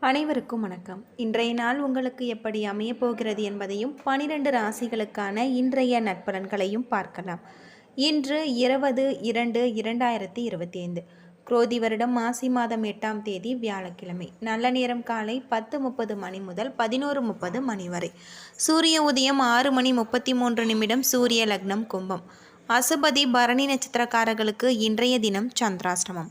அனைவருக்கும் வணக்கம். இன்றைய நாள் உங்களுக்கு எப்படி அமையப் போகிறது என்பதையும் பனிரெண்டு ராசிகளுக்கான இன்றைய நட்பலன்களையும் பார்க்கலாம். இன்று இருபது இரண்டு இரண்டாயிரத்தி இருபத்தி ஐந்து குரோதி வருடம் மாசி மாதம் எட்டாம் தேதி வியாழக்கிழமை. நல்ல நேரம் காலை பத்து முப்பது மணி முதல் பதினோரு முப்பது மணி வரை. சூரிய உதயம் ஆறு மணி முப்பத்தி மூன்று நிமிடம் சூரிய லக்னம் கும்பம். அசுபதி பரணி நட்சத்திரக்காரர்களுக்கு இன்றைய தினம் சந்திராஷ்டமம்.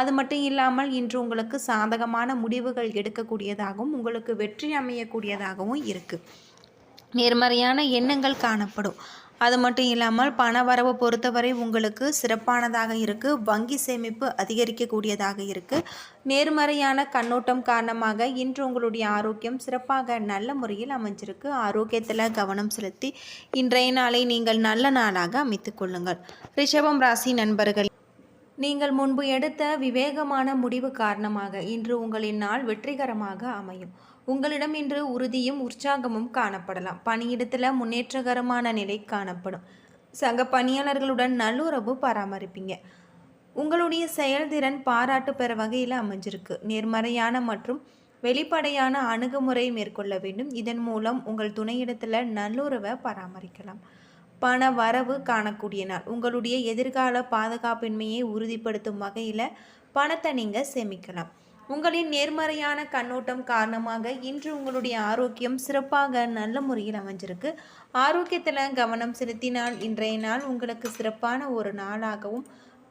அது மட்டும் இல்லாமல் இன்று உங்களுக்கு சாதகமான முடிவுகள் எடுக்கக்கூடியதாகவும் உங்களுக்கு வெற்றி அமையக்கூடியதாகவும் இருக்குது நேர்மறையான எண்ணங்கள் காணப்படும். அது மட்டும் இல்லாமல் பண வரவு பொறுத்தவரை உங்களுக்கு சிறப்பானதாக இருக்குது வங்கி சேமிப்பு அதிகரிக்கக்கூடியதாக இருக்குது நேர்மறையான கண்ணோட்டம் காரணமாக இன்று உங்களுடைய ஆரோக்கியம் சிறப்பாக நல்ல முறையில் அமைஞ்சிருக்கு. ஆரோக்கியத்தில் கவனம் செலுத்தி இன்றைய நாளை நீங்கள் நல்ல நாளாக அமைத்து கொள்ளுங்கள். ரிஷபம் ராசி நண்பர்கள் நீங்கள் முன்பு எடுத்த விவேகமான முடிவு காரணமாக இன்று உங்களின் நாள் வெற்றிகரமாக அமையும். உங்களிடம் இன்று உறுதியும் உற்சாகமும் காணப்படலாம். பணியிடத்தில் முன்னேற்றகரமான நிலை காணப்படும். சக பணியாளர்களுடன் நல்லுறவு பராமரிப்பீங்க. உங்களுடைய செயல்திறன் பாராட்டு பெற வகையில் அமைஞ்சிருக்கு. நேர்மறையான மற்றும் வெளிப்படையான அணுகுமுறை மேற்கொள்ள வேண்டும். இதன் மூலம் உங்கள் துணையிடத்தில் நல்லுறவை பராமரிக்கலாம். பண வரவு காணக்கூடிய நாள் உங்களுடைய எதிர்கால பாதுகாப்பின்மையை உறுதிப்படுத்தும் வகையில் பணத்தை நீங்கள் சேமிக்கலாம். உங்களின் நேர்மறையான கண்ணோட்டம் காரணமாக இன்று உங்களுடைய ஆரோக்கியம் சிறப்பாக நல்ல முறையில் அமைஞ்சிருக்கு. ஆரோக்கியத்தில் கவனம் செலுத்தினால் இன்றைய நாள் உங்களுக்கு சிறப்பான ஒரு நாளாகவும்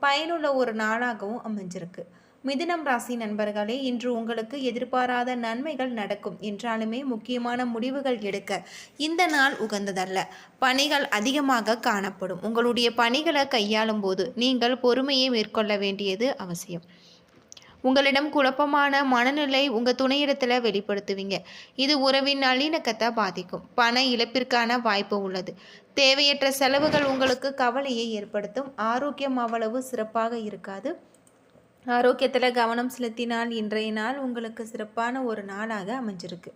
பயனுள்ள ஒரு நாளாகவும் அமைஞ்சிருக்கு. மிதுனம் ராசி நண்பர்களே இன்று உங்களுக்கு எதிர்பாராத நன்மைகள் நடக்கும். என்றாலுமே முக்கியமான முடிவுகள் எடுக்க இந்த நாள் உகந்ததல்ல. பணிகள் அதிகமாக காணப்படும். உங்களுடைய பணிகளை கையாளும் போது நீங்கள் பொறுமையை மேற்கொள்ள வேண்டியது அவசியம். உங்களிடம் குழப்பமான மனநிலை உங்கள் துணையிடத்தில் வெளிப்படுத்துவீங்க. இது உறவின் நல்லிணக்கத்தை பாதிக்கும். பண இழப்பிற்கான வாய்ப்பு உள்ளது. தேவையற்ற செலவுகள் உங்களுக்கு கவலையை ஏற்படுத்தும். ஆரோக்கியம் அவ்வளவு சிறப்பாக இருக்காது. ஆரோக்கியத்தில் கவனம் செலுத்தினால் இன்றைய நாள் உங்களுக்கு சிறப்பான ஒரு நாளாக அமைஞ்சிருக்கு.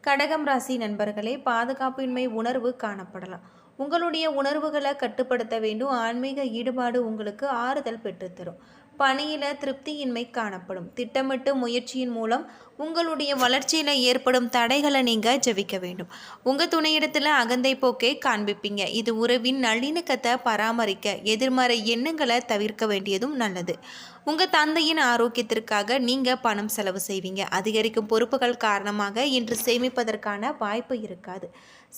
கடகம் ராசி நண்பர்களே பாதுகாப்பின்மை உணர்வு காணப்படலாம். உங்களுடைய உணர்வுகளை கட்டுப்படுத்த வேண்டும். ஆன்மீக ஈடுபாடு உங்களுக்கு ஆறுதல் பெற்றுத்தரும் பணியில் திருப்தியின்மை காணப்படும். திட்டமிட்டு முயற்சியின் மூலம் உங்களுடைய வளர்ச்சியில் ஏற்படும் தடைகளை நீங்கள் ஜெபிக்க வேண்டும். உங்கள் துணையிடத்தில் அகந்தை போக்கை காண்பிப்பீங்க. இது உறவின் நல்லிணக்கத்தை பராமரிக்க எதிர்மறை எண்ணங்களை தவிர்க்க வேண்டியதும் நல்லது. உங்கள் தந்தையின் ஆரோக்கியத்திற்காக நீங்கள் பணம் செலவு செய்வீங்க. அதிகரிக்கும் பொறுப்புகள் காரணமாக இன்று சேமிப்பதற்கான வாய்ப்பு இருக்காது.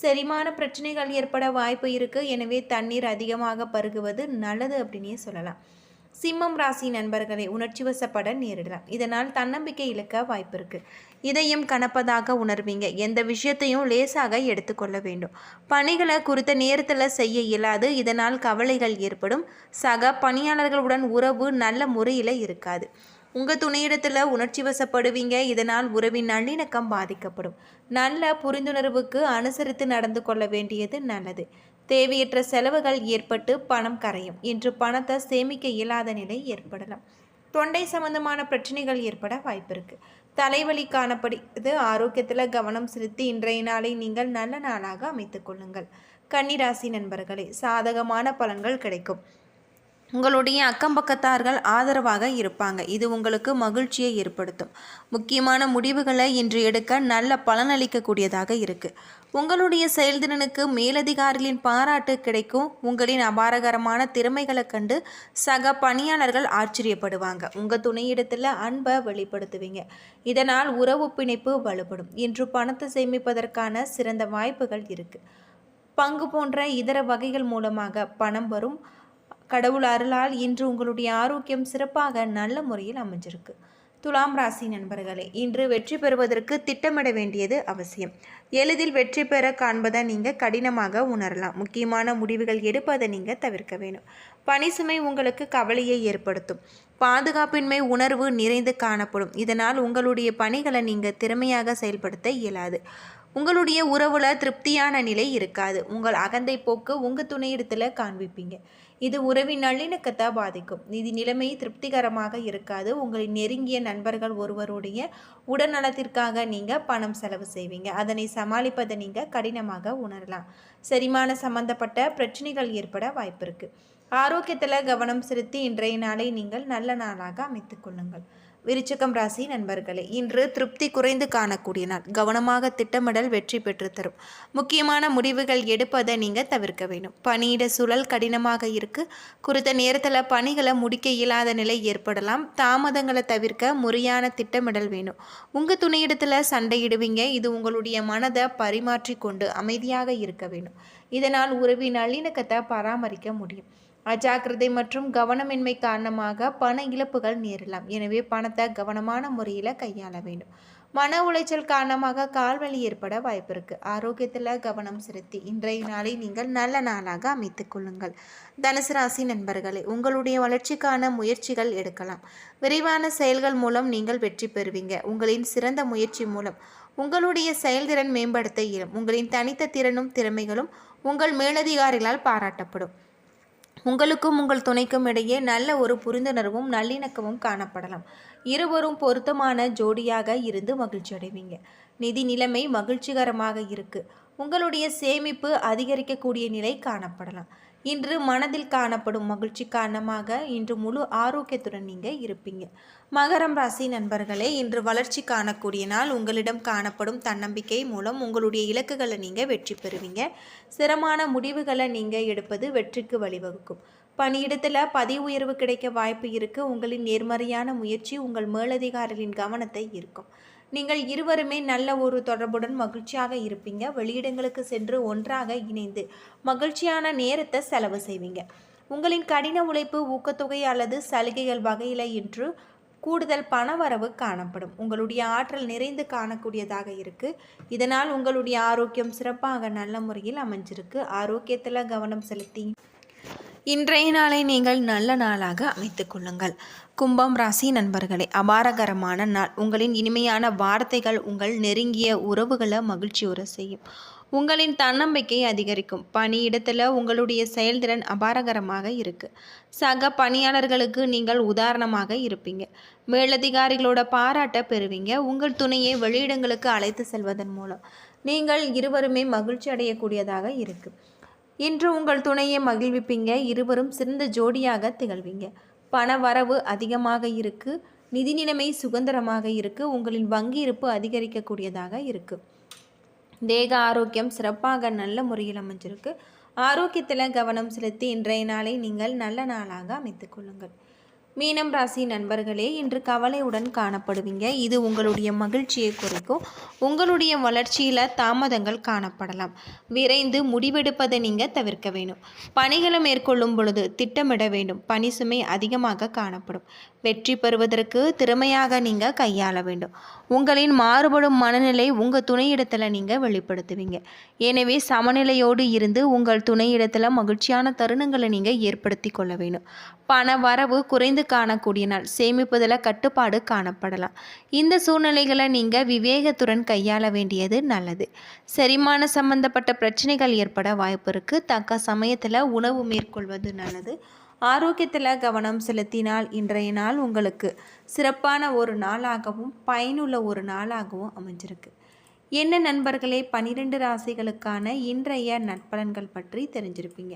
செரிமான பிரச்சனைகள் ஏற்பட வாய்ப்பு இருக்குது எனவே தண்ணீர் அதிகமாக பருகுவது நல்லது அப்படின்னே சொல்லலாம். சிம்மம் ராசி நண்பர்களை உணர்ச்சி வசப்பட நேரிடலாம். இதனால் தன்னம்பிக்கை இழக்க வாய்ப்பு இருக்கு. இதையும் கணப்பதாக உணர்வீங்க. எந்த விஷயத்தையும் லேசாக எடுத்துக்கொள்ள வேண்டும். பணிகளை குறித்த நேரத்தில் செய்ய இயலாது. இதனால் கவலைகள் ஏற்படும். சக பணியாளர்களுடன் உறவு நல்ல முறையில் இருக்காது. உங்கள் துணையிடத்தில் உணர்ச்சி வசப்படுவீங்க. இதனால் உறவின் நல்லிணக்கம் பாதிக்கப்படும். நல்ல புரிந்துணர்வுக்கு அனுசரித்து நடந்து கொள்ள வேண்டியது நல்லது. தேவையற்ற செலவுகள் ஏற்பட்டு பணம் கரையும். இன்று பணத்தை சேமிக்க இயலாத நிலை ஏற்படலாம். தொண்டை சம்பந்தமான பிரச்சனைகள் ஏற்பட வாய்ப்பு இருக்குது தலைவலி காணப்படுகிறது ஆரோக்கியத்தில் கவனம் செலுத்தி இன்றைய நாளை நீங்கள் நல்ல நாளாக அமைத்துக்கொள்ளுங்கள் கன்னிராசி நண்பர்களே சாதகமான பலன்கள் கிடைக்கும். உங்களுடைய அக்கம் பக்கத்தார்கள் ஆதரவாக இருப்பாங்க. இது உங்களுக்கு மகிழ்ச்சியை ஏற்படுத்தும். முக்கியமான முடிவுகளை இன்று எடுக்க நல்ல பலனளிக்கக்கூடியதாக இருக்குது உங்களுடைய செயல்திறனுக்கு மேலதிகாரிகளின் பாராட்டு கிடைக்கும். உங்களின் அபாரகரமான திறமைகளை கண்டு சக பணியாளர்கள் ஆச்சரியப்படுவாங்க. உங்கள் துணையிடத்தில் அன்பை வெளிப்படுத்துவீங்க. இதனால் உறவு பிணைப்பு வலுப்படும். இன்று பணத்தை சேமிப்பதற்கான சிறந்த வாய்ப்புகள் இருக்குது பங்கு போன்ற இதர வகைகள் மூலமாக பணம் வரும். கடவுள் அருளால் இன்று உங்களுடைய ஆரோக்கியம் சிறப்பாக நல்ல முறையில் அமைஞ்சிருக்கு. துலாம் ராசி நண்பர்களே இன்று வெற்றி பெறுவதற்கு திட்டமிட வேண்டியது அவசியம். எளிதில் வெற்றி பெற காண்பதை நீங்கள் கடினமாக உணரலாம். முக்கியமான முடிவுகள் எடுப்பதை நீங்கள் தவிர்க்க வேணும் பணிசுமை உங்களுக்கு கவலையை ஏற்படுத்தும். பாதுகாப்பின்மை உணர்வு நிறைந்து காணப்படும். இதனால் உங்களுடைய பணிகளை நீங்கள் திறமையாக செயல்படுத்த இயலாது. உங்களுடைய உறவுல திருப்தியான நிலை இருக்காது. உங்கள் அகந்தை போக்கு உங்கள் துணையிடத்தில் காண்பிப்பீங்க. இது உறவின் நல்லிணக்கத்தை பாதிக்கும். இது நிலைமை திருப்திகரமாக இருக்காது. உங்களின் நெருங்கிய நண்பர்கள் ஒருவருடைய உடல்நலத்திற்காக நீங்கள் பணம் செலவு செய்வீங்க. அதனை சமாளிப்பதை நீங்கள் கடினமாக உணரலாம். செரிமான சம்பந்தப்பட்ட பிரச்சனைகள் ஏற்பட வாய்ப்பு இருக்குது ஆரோக்கியத்தில் கவனம் செலுத்தி இன்றைய நாளை நீங்கள் நல்ல நாளாக அமைத்துக் கொள்ளுங்கள். விருச்சகம் ராசி நண்பர்களே இன்று திருப்தி குறைந்து காணக்கூடிய நாள். கவனமாக திட்டமிடல் வெற்றி பெற்று தரும் முக்கியமான முடிவுகள் எடுப்பதை நீங்கள் தவிர்க்க வேண்டும். பணியிட சூழல் கடினமாக இருக்கு. குறித்த நேரத்தில் பணிகளை முடிக்க இயலாத நிலை ஏற்படலாம். தாமதங்களை தவிர்க்க முறையான திட்டமிடல் வேணும். உங்கள் துணையிடத்தில் சண்டையிடுவீங்க. இது உங்களுடைய மனதை பரிமாற்றி கொண்டு அமைதியாக இருக்க வேண்டும் இதனால் உறவின் நல்லிணக்கத்தை பராமரிக்க முடியும். அஜாக்கிரதை மற்றும் கவனமின்மை காரணமாக பண இழப்புகள் நேரலாம். எனவே பணத்தை கவனமான முறையில் கையாள வேண்டும். மன உளைச்சல் காரணமாக கால்வலி ஏற்பட வாய்ப்பு இருக்கு. ஆரோக்கியத்தில் கவனம் செலுத்தி இன்றைய நாளை நீங்கள் நல்ல நாளாக அமைத்துக் கொள்ளுங்கள். தனுசு ராசி நண்பர்களே உங்களுடைய வளர்ச்சிக்கான முயற்சிகள் எடுக்கலாம். விரைவான செயல்கள் மூலம் நீங்கள் வெற்றி பெறுவீங்க. உங்களின் சிறந்த முயற்சி மூலம் உங்களுடைய செயல்திறன் மேம்படுத்த இயலும். உங்களின் தனித்த திறனும் திறமைகளும் உங்கள் மேலதிகாரிகளால் பாராட்டப்படும். உங்களுக்கும் உங்கள் துணைக்கும் இடையே நல்ல ஒரு புரிந்துணர்வும் நல்லிணக்கமும் காணப்படலாம். இருவரும் பொருத்தமான ஜோடியாக இருந்து மகிழ்ச்சி அடைவீங்க. நிதி நிலைமை மகிழ்ச்சிகரமாக இருக்கு. உங்களுடைய சேமிப்பு அதிகரிக்கக்கூடிய நிலை காணப்படலாம். இன்று மனதில் காணப்படும் மகிழ்ச்சி காரணமாக இன்று முழு ஆரோக்கியத்துடன் நீங்கள் இருப்பீங்க. மகரம் ராசி நண்பர்களே இன்று வளர்ச்சி காணக்கூடிய நாள் உங்களிடம் காணப்படும் தன்னம்பிக்கை மூலம் உங்களுடைய இலக்குகளை நீங்கள் வெற்றி பெறுவீங்க. சிரமான முடிவுகளை நீங்கள் எடுப்பது வெற்றிக்கு வழிவகுக்கும். பணியிடத்தில் பதவி உயர்வு கிடைக்க வாய்ப்பு இருக்குது உங்களின் நேர்மறையான முயற்சி உங்கள் மேலதிகாரிகளின் கவனத்தை ஈர்க்கும். நீங்கள் இருவருமே நல்ல ஒரு தொடர்புடன் மகிழ்ச்சியாக இருப்பீங்க. வெளியிடங்களுக்கு சென்று ஒன்றாக இணைந்து மகிழ்ச்சியான நேரத்தை செலவு செய்வீங்க. உங்களின் கடின உழைப்பு ஊக்கத்தொகை அல்லது சலுகைகள் வகையில் இன்று கூடுதல் பணவரவு காணப்படும். உங்களுடைய ஆற்றல் நிறைந்து காணக்கூடியதாக இருக்குது இதனால் உங்களுடைய ஆரோக்கியம் சிறப்பாக நல்ல முறையில் அமைஞ்சிருக்கு. ஆரோக்கியத்தில் கவனம் செலுத்தி இன்றைய நாளை நீங்கள் நல்ல நாளாக அமைத்து கொள்ளுங்கள். கும்பம் ராசி நண்பர்களே அபாரகரமான நாள். உங்களின் இனிமையான வார்த்தைகள் உங்கள் நெருங்கிய உறவுகளை மகிழ்ச்சியுற செய்யும். உங்களின் தன்னம்பிக்கை அதிகரிக்கும். பணியிடத்தில் உங்களுடைய செயல்திறன் அபாரகரமாக இருக்குது சக பணியாளர்களுக்கு நீங்கள் உதாரணமாக இருப்பீங்க. மேலதிகாரிகளோட பாராட்ட பெறுவீங்க. உங்கள் துணையை வெளியிடங்களுக்கு அழைத்து செல்வதன் மூலம். நீங்கள் இருவருமே மகிழ்ச்சி அடையக்கூடியதாக இருக்குது இன்று உங்கள் துணையை மகிழ்விப்பீங்க இருவரும் சிறந்த ஜோடியாக திகழ்வீங்க. பண வரவு அதிகமாக இருக்கு நிதி நிலைமை சுதந்திரமாக இருக்கு உங்களின் வங்கி இருப்பு அதிகரிக்கக்கூடியதாக இருக்கு. தேக ஆரோக்கியம் சிறப்பாக நல்ல முறையில் அமைஞ்சிருக்கு. ஆரோக்கியத்தில் கவனம் செலுத்தி இன்றைய நாளை நீங்கள் நல்ல நாளாக அமைத்துக் கொள்ளுங்கள். மீனம் ராசி நண்பர்களே இன்று கவலையுடன் காணப்படுவீங்க. இது உங்களுடைய மகிழ்ச்சியை குறைக்கும். உங்களுடைய வளர்ச்சியில் தாமதங்கள் காணப்படலாம். விரைந்து முடிவெடுப்பதை நீங்கள் தவிர்க்க வேணும் பணிகளை மேற்கொள்ளும் பொழுது திட்டமிட வேண்டும். பணி சுமை அதிகமாக காணப்படும். வெற்றி பெறுவதற்கு திறமையாக நீங்கள் கையாள வேண்டும். உங்களின் மாறுபடும் மனநிலை உங்கள் துணையிடத்தில் நீங்கள் வெளிப்படுத்துவீங்க. எனவே சமநிலையோடு இருந்து உங்கள் துணையிடத்தில் மகிழ்ச்சியான தருணங்களை நீங்கள் ஏற்படுத்தி கொள்ள வேணும் பண வரவு குறைந்து காணக்கூடிய நாள் சேமிப்பதில் கட்டுப்பாடு காணப்படலாம். இந்த சூழ்நிலைகளை நீங்கள் விவேகத்துடன் கையாள வேண்டியது நல்லது. செரிமான சம்பந்தப்பட்ட பிரச்சனைகள் ஏற்பட வாய்ப்பு இருக்குது தக்க சமயத்தில் உணவு மேற்கொள்வது நல்லது. ஆரோக்கியத்தில் கவனம் செலுத்தினால் இன்றைய நாள் உங்களுக்கு சிறப்பான ஒரு நாளாகவும் பயனுள்ள ஒரு நாளாகவும் அமைஞ்சிருக்கு. என்ன நண்பர்களே? பனிரெண்டு ராசிகளுக்கான இன்றைய நட்பலன்கள் பற்றி தெரிஞ்சிருப்பீங்க.